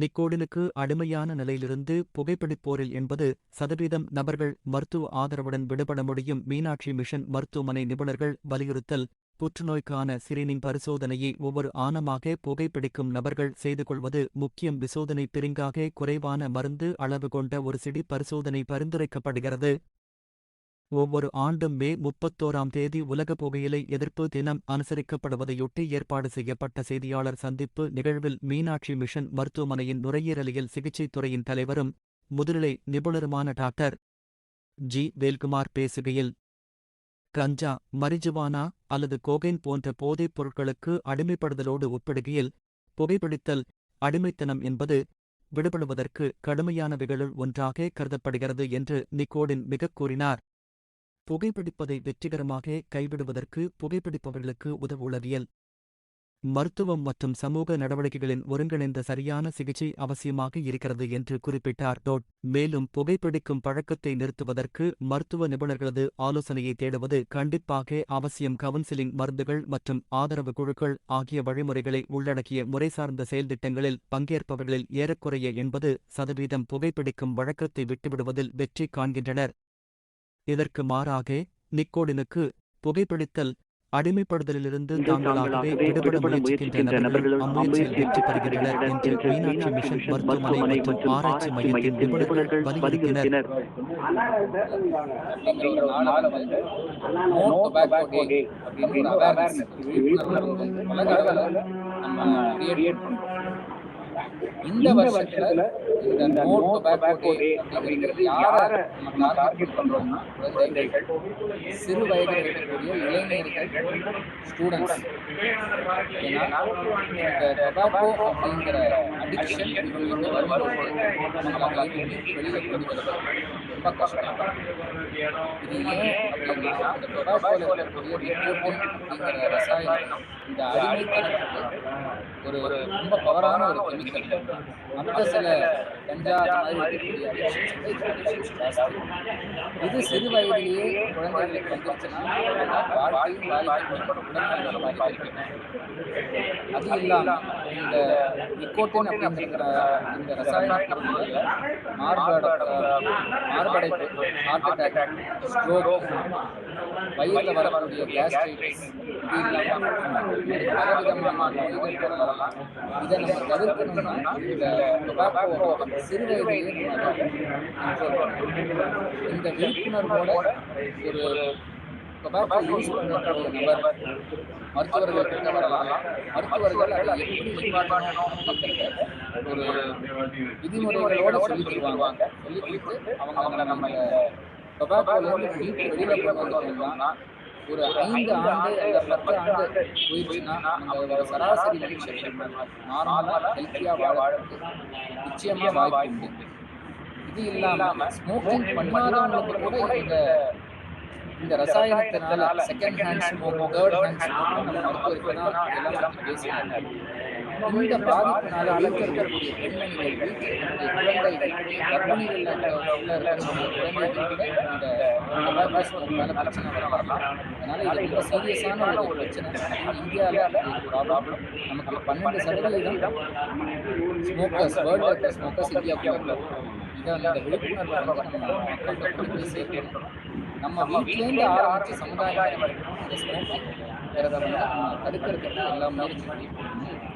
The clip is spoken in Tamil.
நிக்கோடினுக்கு அடிமையான நிலையிலிருந்து புகைப்பிடிப்போரில் எண்பது சதவீதம் நபர்கள் மருத்துவ ஆதரவுடன் விடுபட முடியும். மீனாட்சி மிஷன் மருத்துவமனை நிபுணர்கள் வலியுறுத்தல். புற்றுநோய்க்கான சிறினின் பரிசோதனையை ஒவ்வொரு ஆணமாக புகைப்பிடிக்கும் நபர்கள் செய்து கொள்வது முக்கியம். விசோதனை பிரிங்காக குறைவான மருந்து அளவு கொண்ட ஒரு சிடி பரிசோதனை பரிந்துரைக்கப்படுகிறது. ஒவ்வொரு ஆண்டும் மே முப்பத்தோராம் தேதி உலக புகையிலை எதிர்ப்பு தினம் அனுசரிக்கப்படுவதையொட்டி ஏற்பாடு செய்யப்பட்ட செய்தியாளர் சந்திப்பு நிகழ்வில் மீனாட்சி மிஷன் மருத்துவமனையின் நுரையீரலியல் சிகிச்சைத் துறையின் தலைவரும் முதுநிலை நிபுணருமான டாக்டர் ஜி. வேல்குமார் பேசுகையில் கஞ்சா மரிஜுவானா அல்லது கோகைன் போன்ற போதைப் பொருட்களுக்கு அடிமைப்படுதலோடு ஒப்பிடுகையில் புகைப்பிடித்தல் அடிமைத்தனம் என்பது விடுபடுவதற்கு கடுமையானவைகளுள் ஒன்றாக கருதப்படுகிறது என்று நிக்கோடின் மிகக் கூறினார். புகைப்பிடிப்பதை வெற்றிகரமாக கைவிடுவதற்கு புகைப்பிடிப்பவர்களுக்கு உதவுளவியல். மருத்துவம் மற்றும் சமூக நடவடிக்கைகளின் ஒருங்கிணைந்த சரியான சிகிச்சை அவசியமாக இருக்கிறது என்று குறிப்பிட்டார் டோட். மேலும் புகைப்பிடிக்கும் பழக்கத்தை நிறுத்துவதற்கு மருத்துவ நிபுணர்களது ஆலோசனையை தேடுவது கண்டிப்பாக அவசியம். கவுன்சிலிங் மருந்துகள் மற்றும் ஆதரவு குழுக்கள் ஆகிய வழிமுறைகளை உள்ளடக்கிய முறை சார்ந்த செயல்திட்டங்களில் பங்கேற்பவர்களில் ஏறக்குறைய எண்பது சதவீதம் புகைப்பிடிக்கும் வழக்கத்தை விட்டுவிடுவதில் வெற்றி காண்கின்றனர். இதற்கு மாறாக நிக்கோடினுக்கு புகைப்பிடித்தல் அடிமைப்படுதலிலிருந்து தாங்களாகவே விடுபட முயற்சிக்கின்ற நபர்கள் அம்முயற்சியில் வெற்றி பெறுகின்றனர் என்று மீனாட்சி மிஷன் மருத்துவமனை மற்றும் ஆராய்ச்சி மையத்தின் நிபுணர்கள் வலியுறுத்தினர். அப்படின்னு ஒரு அவேர்னஸ் விழிப்புணர்வு வந்து உலக அளவில் நம்ம கிரியேட் பண்றோம் இந்த வருஷத்துல இந்த நோ டொபாக்கோ டே அப்படிங்கிறது யாரை நம்ம டார்கெட் பண்றோம்னா குழந்தைகள் சிறு வயதில் இருக்கக்கூடிய இளைஞர்கள் ஸ்டூடெண்ட்ஸ் ஏன்னா இந்த டொபாக்கோ அப்படிங்கிற அடிக்ஷன் இவங்களுக்கு வரும்போது நம்மளால இருந்து வெளியில கொண்டு வரது ரொம்ப கஷ்டம். இது ஏன் அப்படின்னா இந்த டொபாக்கோல இருக்கக்கூடிய அப்படிங்கிற ரசாயனம் இந்த அடிமைத்தனத்துக்கு ஒரு ஒரு ரொம்ப பவரான ஒரு கெமிக்கல் மற்ற சில கஞ்சா மாதிரி இது சிறு வயதிலேயே குழந்தைகளுக்கு வந்துருச்சுன்னா அவங்க வாழ்க்கையும் அது இல்லாம இந்த நிக்கோட்டின் அப்படிங்கிற இந்த ரசாயன மார்பட மார்படைப்பு ஹார்ட் அட்டாக் ஸ்ட்ரோக் வயிறுல வரக்கூடிய கேஸ்ட்ரைட்டிஸ் இது இல்லாமல் பலவிதமான நோய்கள் இதை நம்ம தவிர்க்கணும்னா டொபாக்கோ சிறு வயதிலேயே இந்த விழிப்புணர்வோட ஒரு டொபாக்கோ யூஸ் பண்ணக்கூடிய நபர் மருத்துவர்கள் கிட்ட வரலாம் மருத்துவர்கள் அதை எப்படி ஒரு விதிமுறைகளோட சொல்லி தருவாங்க சொல்லி கொடுத்து அவங்க அவங்கள நம்ம டொபாக்கோல கொண்டு வந்தோம்னா ஒரு ஐந்து ஆண்டு அல்ல பத்து ஆண்டு போயிடுச்சுன்னா நம்ம ஒரு சராசரி மனுஷன் நார்மலா ஹெல்த்தியா வாழறதுக்கு நிச்சயமா வாய்ப்பு உண்டு. இது இல்லாம ஸ்மோக்கிங் பண்ணாதவங்களுக்கு கூட இந்த இந்த ரசாயனத்தினால second hand smoke third hand smoke நம்ம மருத்துவருக்கு தான் எல்லாம் பேசுறாங்க. இந்த பாதிப்பினால வீட்டில் பெண்மணிகள் குழந்தைகள் கர்ப்பிணிகள் உள்ள இருக்கக்கூடிய இந்த மேல பிரச்சனை வரலாம் அதனால் இது ரொம்ப சீரியஸான ஒரு பிரச்சனை இந்தியாவில் ஒரு ப்ராப்ளம் நமக்கு பன்னெண்டு சதவீதம் ஸ்மோக்கர்ஸ் வேர்ல்டு ஸ்மோக்கர்ஸ் இந்தியாவுக்குள்ள இதை அந்த விழிப்புணர்வை வந்து நம்ம மக்கள்கிட்ட கொண்டு போய் சேர்க்கணும் நம்ம வீட்டிலேருந்து ஆரம்பிச்சு சமுதாயம் இந்த ஸ்மோக்கிங் வந்து நம்ம தடுக்கிறதுக்கு எல்லா முயற்சிகளையும்